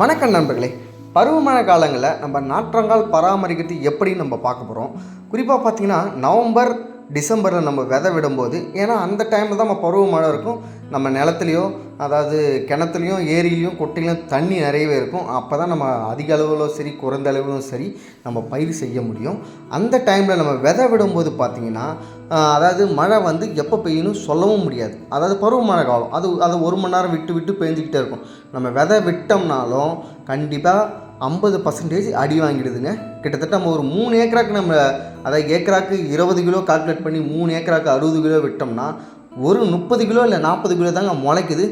வணக்கம் நண்பர்களே. பருவமழை காலங்களில் நம்ம நாற்றங்கால் பராமரிக்கிறது எப்படின்னு நம்ம பார்க்க போகிறோம் குறிப்பாக பார்த்தீங்கன்னா நவம்பர் டிசம்பரில் நம்ம விதை விடும்போது ஏன்னா அந்த டைமில் தான் நம்ம பருவ மழை இருக்கும். நம்ம நிலத்துலையோ அதாவது கிணத்துலையும் ஏரியிலையும் குட்டையிலையும் தண்ணி நிறையவே இருக்கும். அப்போ தான் நம்ம அதிக அளவிலும் சரி குறைந்த அளவிலும் சரி நம்ம பயிர் செய்ய முடியும். அந்த டைமில் நம்ம விதை விடும்போது பார்த்திங்கன்னா அதாவது மழை வந்து எப்போ பெய்யணும் சொல்லவும் முடியாது. அதாவது பருவமழை காலம். அது அது ஒரு மணி நேரம் விட்டு விட்டு பெஞ்சிக்கிட்டே இருக்கும். நம்ம விதை விட்டோம்னாலும் கண்டிப்பாக ஐம்பது பர்சன்டேஜ் அடி வாங்கிடுதுங்க. கிட்டத்தட்ட நம்ம ஒரு மூணு ஏக்கராக்கு நம்ம அதாவது ஏக்கராக்கு இருபது கிலோ கால்குலேட் பண்ணி மூணு ஏக்கராக்கு அறுபது கிலோ விட்டோம்னா ஒரு முப்பது கிலோ இல்லை நாற்பது கிலோ தாங்க முளைக்குது.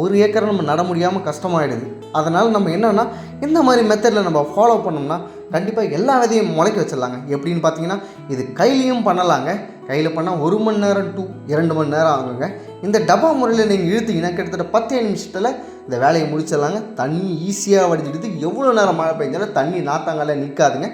ஒரு ஏக்கரை நம்ம நட முடியாமல் கஷ்டமாயிடுது. அதனால் நம்ம என்னென்னா இந்த மாதிரி மெத்தடில் நம்ம ஃபாலோ பண்ணோம்னா கண்டிப்பாக எல்லா விதையும் முளைக்க வச்சிடலாங்க. எப்படின்னு பார்த்தீங்கன்னா இது கையிலையும் பண்ணலாங்க. கையில் பண்ணால் ஒரு மணி நேரம் டூ இரண்டு மணி நேரம் ஆகுங்க. இந்த டப்பா முறையில் நீங்கள் இழுத்தீங்கன்னா கிட்டத்தட்ட பத்தே நிமிஷத்தில் இந்த வேலையை முடிச்சிடலாங்க. தண்ணி ஈஸியாக வடிஞ்சிடுது. எவ்வளோ நேரம் மழை பெஞ்சாலும் தண்ணி நாத்தாங்கல்ல நிற்காதுங்க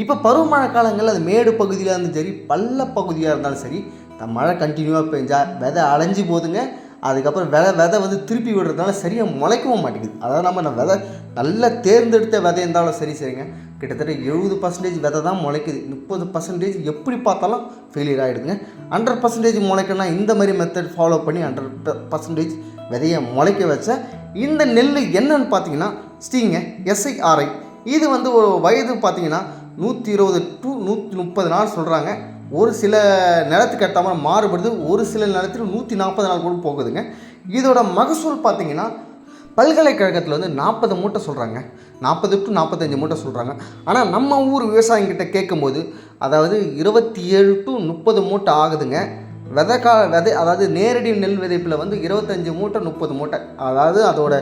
இப்போ பருவமழை காலங்களில் அது மேடு பகுதியாக இருந்தாலும் சரி பள்ள பகுதியாக இருந்தாலும் சரி இந்த மழை கண்டினியூவாக பெஞ்சா விதை அலைஞ்சு போதுங்க. அதுக்கப்புறம் விதை விதை வந்து திருப்பி விடுறதுனால சரியாக முளைக்கவும் மாட்டேங்குது. அதாவது நம்ம இந்த விதை நல்லா தேர்ந்தெடுத்த விதை இருந்தாலும் சரி சரிங்க. கிட்டத்தட்ட எழுபது பர்சன்டேஜ் விதை தான் முளைக்குது. முப்பது பர்சன்டேஜ் எப்படி பார்த்தாலும் ஃபெயிலியர் ஆகிடுதுங்க ஹண்ட்ரட் பர்சன்டேஜ் முளைக்கணும்னா இந்த மாதிரி மெத்தட் ஃபாலோ பண்ணி ஹண்ட்ரட் பர்சன்டேஜ் விதையை முளைக்க வச்ச இந்த நெல் என்னன்னு பார்த்தீங்கன்னா ஸ்டீங்க எஸ்ஐஆர்ஐ இது வந்து ஒரு வயது பார்த்தீங்கன்னா நூற்றி இருபது டு நூற்றி முப்பது நாள் சொல்கிறாங்க ஒரு சில நிலத்துக்கு எட்டாமல் மாறுபடுது. ஒரு சில நிலத்தில் நூற்றி நாற்பது நாள் கூட போகுதுங்க. இதோட மகசூல் பார்த்தீங்கன்னா பல்கலைக்கழகத்தில் வந்து நாற்பது மூட்டை சொல்கிறாங்க நாற்பது டு நாற்பத்தஞ்சு மூட்டை சொல்கிறாங்க ஆனால் நம்ம ஊர் விவசாயிங்கிட்ட கேட்கும்போது அதாவது இருபத்தி ஏழு டு முப்பது மூட்டை ஆகுதுங்க. விதைக்கா விதை அதாவது நேரடி நெல் விதைப்பில் வந்து இருபத்தஞ்சி மூட்டை முப்பது மூட்டை. அதாவது அதோட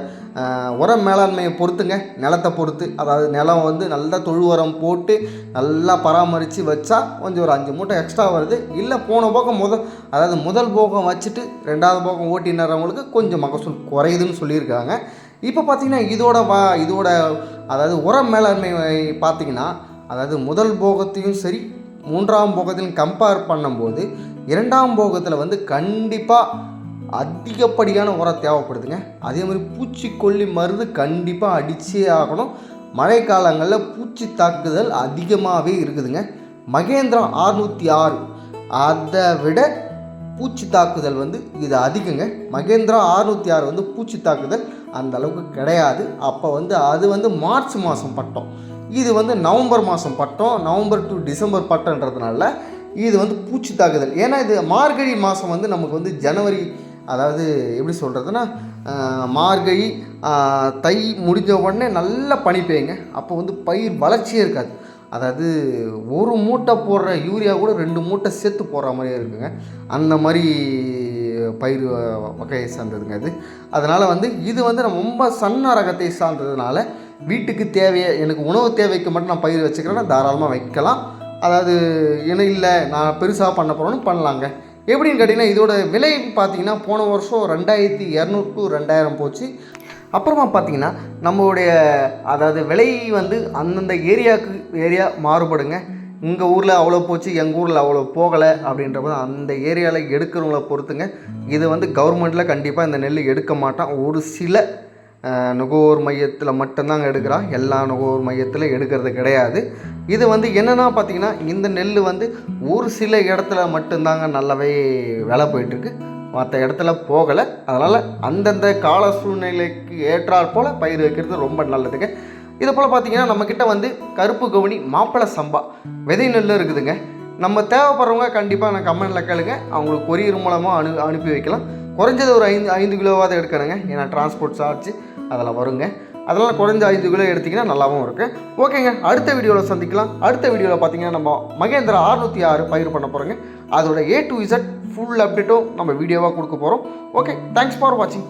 உரம் மேலாண்மையை பொறுத்துங்க. நிலத்தை பொறுத்து. அதாவது நிலம் வந்து நல்லா தொழு உரம் போட்டு நல்லா பராமரித்து வச்சா கொஞ்சம் ஒரு அஞ்சு மூட்டை எக்ஸ்ட்ரா வருது. இல்லை போன போகம் முதல் அதாவது முதல் போகம் வச்சுட்டு ரெண்டாவது போகம் ஓட்டினறவங்களுக்கு கொஞ்சம் மகசூல் குறையுதுன்னு சொல்லியிருக்காங்க. இப்போ பார்த்திங்கன்னா இதோட வா இதோட அதாவது உரம் மேலாண்மை பார்த்தீங்கன்னா அதாவது முதல் போகத்தையும் சரி மூன்றாம் போகத்திலும் கம்பேர் பண்ணும்போது இரண்டாம் போகத்தில் வந்து கண்டிப்பாக அதிகப்படியான உரம் தேவைப்படுதுங்க. அதே மாதிரி பூச்சிக்கொல்லி மருந்து கண்டிப்பாக அடிச்சே ஆகணும். மழைக்காலங்களில் பூச்சி தாக்குதல் அதிகமாகவே இருக்குதுங்க. மகேந்திரா ஆறுநூற்றி ஆறு. அதை விட பூச்சி தாக்குதல் வந்து இது அதிகங்க. மகேந்திரா ஆறுநூற்றி ஆறு வந்து பூச்சி தாக்குதல் அந்த அளவுக்கு கிடையாது. அப்போ வந்து அது வந்து மார்ச் மாதம் பட்டம். இது வந்து நவம்பர் மாதம் பட்டம். நவம்பர் டு டிசம்பர் பட்டன்றதுனால இது வந்து பூச்சி தாக்குதல். ஏன்னா இது மார்கழி மாதம் வந்து நமக்கு வந்து ஜனவரி அதாவது எப்படி சொல்கிறதுனா மார்கழி தை முடிஞ்ச உடனே நல்லா பனி பெய்யுங்க. அப்போ வந்து பயிர் வளர்ச்சியே இருக்காது. அதாவது ஒரு மூட்டை போடுற யூரியா கூட ரெண்டு மூட்டை சேர்த்து போடுற மாதிரியே இருக்குங்க. அந்த மாதிரி பயிர் வகையை சார்ந்ததுங்க அது அதனால் வந்து இது வந்து நம்ம ரொம்ப சன்ன ரகத்தை சார்ந்ததுனால வீட்டுக்கு தேவையை எனக்கு உணவு தேவைக்கு மட்டும் நான் பயிர் வச்சுக்கிறேன்னா தாராளமாக வைக்கலாம். அதாவது இணை இல்லை நான் பெருசாக பண்ண போகிறோன்னு பண்ணலாங்க. எப்படின்னு கேட்டிங்கன்னா இதோட விலை பார்த்தீங்கன்னா போன வருஷம் ரெண்டாயிரத்தி இரநூறு டு ரெண்டாயிரம் போச்சு. அப்புறமா பார்த்தீங்கன்னா நம்மளுடைய அதாவது விலை வந்து அந்தந்த ஏரியாவுக்கு ஏரியா மாறுபடுங்க. உங்கள் ஊரில் அவ்வளோ போச்சு எங்கள் ஊரில் அவ்வளோ போகலை அப்படின்ற போது அந்த ஏரியாவில் எடுக்கிறவங்கள பொறுத்துங்க. இது வந்து கவர்மெண்ட்டில் கண்டிப்பாக இந்த நெல் எடுக்க மாட்டான். ஒரு சில நுகர்வோர் மையத்தில் மட்டும்தாங்க எடுக்கிறா. எல்லா நுகர்வோர் மையத்தில் எடுக்கிறது கிடையாது. இது வந்து என்னென்னா பார்த்தீங்கன்னா இந்த நெல் வந்து ஒரு சில இடத்துல மட்டும்தாங்க நல்லாவே விலை போயிட்டுருக்கு. மற்ற இடத்துல போகலை. அதனால் அந்தந்த கால சூழ்நிலைக்கு ஏற்றாற் போல் பயிர் வைக்கிறது ரொம்ப நல்லதுங்க. இது போல் பார்த்தீங்கன்னா நம்மக்கிட்ட வந்து கருப்பு கவுனி மாப்பிளை சம்பா விதை நெல் இருக்குதுங்க. நம்ம தேவைப்படுறவங்க கண்டிப்பாக நான் கமெண்டில் கேளுங்க. அவங்களுக்கு கொரியர் மூலமாக அனு அனுப்பி வைக்கலாம். குறைஞ்சது ஒரு ஐந்து ஐந்து கிலோவாவது எடுக்கணுங்க. ஏன்னா டிரான்ஸ்போர்ட் சார்ஜ் அதில் வருங்க. அதெல்லாம் குறைஞ்ச ஐந்து கிலோ எடுத்திங்கன்னா நல்லாவும் இருக்கு. ஓகேங்க. அடுத்த வீடியோவில் சந்திக்கலாம். அடுத்த வீடியோவில் பார்த்தீங்கன்னா நம்ம மகேந்திரா அறுநூற்றி ஆறு பயிர் பண்ண போகிறோங்க அதோட ஏ டு இசட் ஃபுல் அப்டேட்டும் நம்ம வீடியோவாக கொடுக்க போகிறோம் ஓகே. தேங்க்ஸ் ஃபார் வாட்சிங்